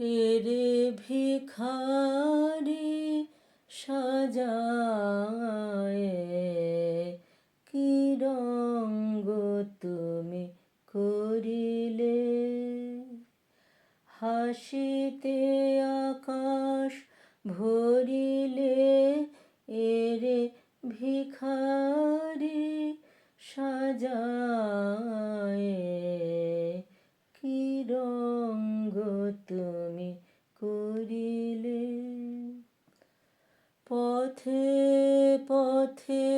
এরে ভিখারি সাজায়। কি রঙ্গ তুমি করিলে? হাসিতে আকাশ ভরিলে এরে ভিখারি সাজায় কি রঙ্গ তুমি করিলে পথে পথে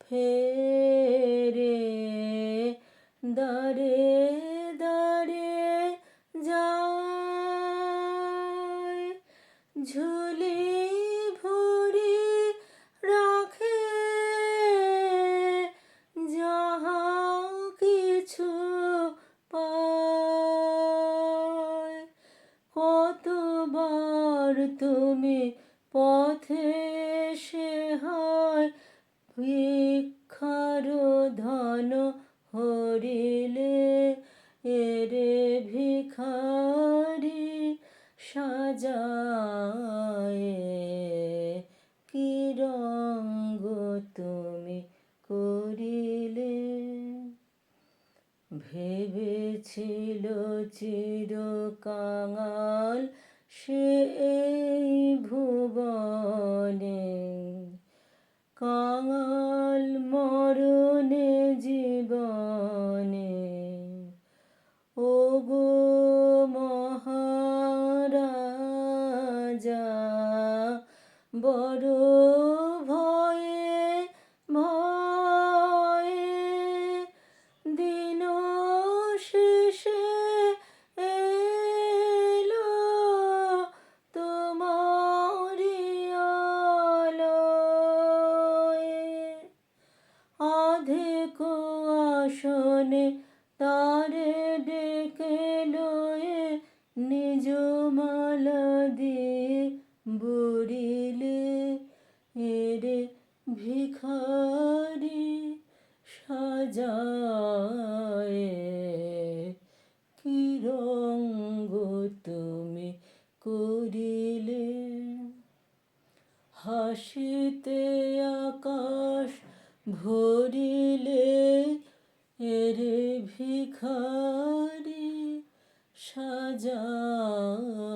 ফেরে দাঁড়ে দাঁড়ে যায়। ঝুলি ভরি রাখে যাহা কিছু পায়। কতবার তুমি পথে সে হয় ভিক্ষার ধন হরিলে। এরে ভিখারি সাজায়, কি রঙ্গ তুমি করিলে? ভেবেছিল চির কাঙাল সে এই ভুবনে কাঙাল মরণে জীবনে। ও গো মহারাজা বড় আসনে তারে ডেকে লয়ে নিজ মালা দিয়ে বুড়িলে এরে ভিখারি সাজায়, কি রঙ্গ তুমি করিলে? হাসিতে আকাশ ভরিলে এরে ভিখারি সাজায়